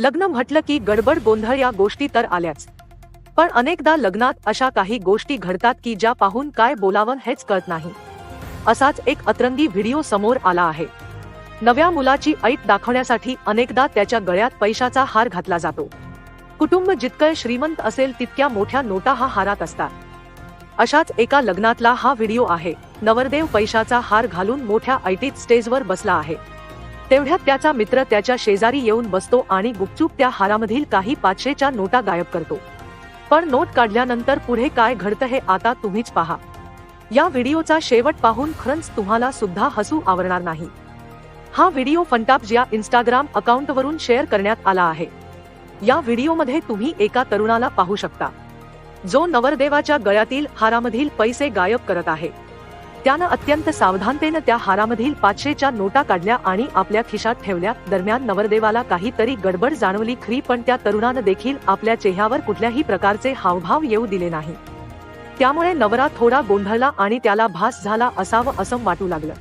लग्न म्हटलं की गडबड गोंधळ या गोष्टी तर आल्याच. पण अनेकदा लग्नात अशा काही गोष्टी घडतात की ज्या पाहून काय बोलावं हेच कळत नाही. असाच एक अतरंगी व्हिडिओ समोर आला आहे. नव्या मुलाची ऐट दाखवण्यासाठी अनेकदा त्याच्या गळ्यात पैशाचा हार घातला जातो. कुटुंब जितकं श्रीमंत असेल तितक्या मोठ्या नोटा हा हारात असतात. अशाच एका लग्नातला हा व्हिडिओ आहे. नवरदेव पैशाचा हार घालून मोठ्या ऐटीत स्टेजवर बसला आहे. तेवढ्यात त्याचा मित्र त्याच्या शेजारी येऊन बसतो आणि गुपचूप त्या हारामधील काही पाचशेच्या नोटा गायब करतो. पण नोट काढल्यानंतर पुढे काय घडतं हे आता तुम्हीच पहा. या व्हिडिओचा शेवट पाहून खरंच तुम्हाला सुद्धा हसू आवरणार नाही. हा व्हिडिओ फंटाप्स या इंस्टाग्राम अकाउंटवरून शेअर करण्यात आला आहे. या व्हिडिओमध्ये तुम्ही एका तरुणाला पाहू शकता. जो नवरदेवाच्या गळ्यातील हारामधील पैसे गायब करत आहे. त्यानं अत्यंत सावधानतेनं त्या हारामधील पाचशेच्या नोटा काढल्या आणि आपल्या खिशात ठेवल्या. दरम्यान नवरदेवाला काहीतरी गडबड जाणवली खरी पण त्या तरुणानं देखील आपल्या चेहऱ्यावर कुठल्याही प्रकारचे हावभाव येऊ दिले नाही. त्यामुळे नवरा थोडा गोंधळला आणि त्याला भास झाला असावं असं वाटू लागलं.